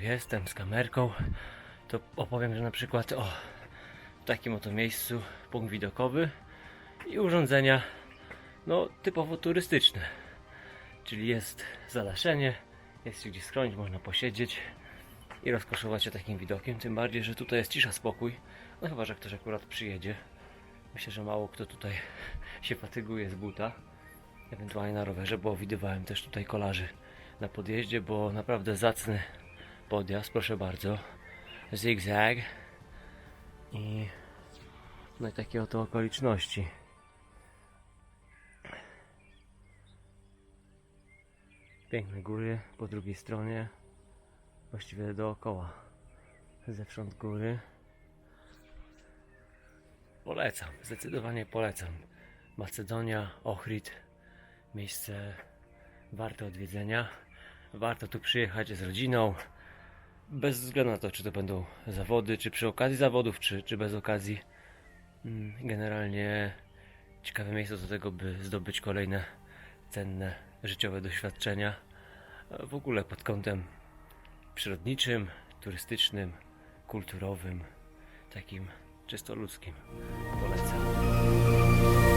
jestem z kamerką, to opowiem, że na przykład o takim oto miejscu punkt widokowy i urządzenia no typowo turystyczne. Czyli jest zadaszenie, jest się gdzie schronić, można posiedzieć i rozkoszować się takim widokiem. Tym bardziej, że tutaj jest cisza, spokój. No chyba, że ktoś akurat przyjedzie. Myślę, że mało kto tutaj się fatyguje z buta. Ewentualnie na rowerze, bo widywałem też tutaj kolarzy na podjeździe, bo naprawdę zacny podjazd, proszę bardzo. Zigzag. I no i takie oto okoliczności. Piękne góry po drugiej stronie, właściwie dookoła, zewsząd góry. Polecam, zdecydowanie polecam. Macedonia, Ochrid, miejsce warte odwiedzenia. Warto tu przyjechać z rodziną, bez względu na to, czy to będą zawody, czy przy okazji zawodów, czy, czy bez okazji. Mm, Generalnie ciekawe miejsce do tego, by zdobyć kolejne cenne życiowe doświadczenia. A W ogóle pod kątem przyrodniczym, turystycznym, kulturowym, takim czysto ludzkim. Polecam.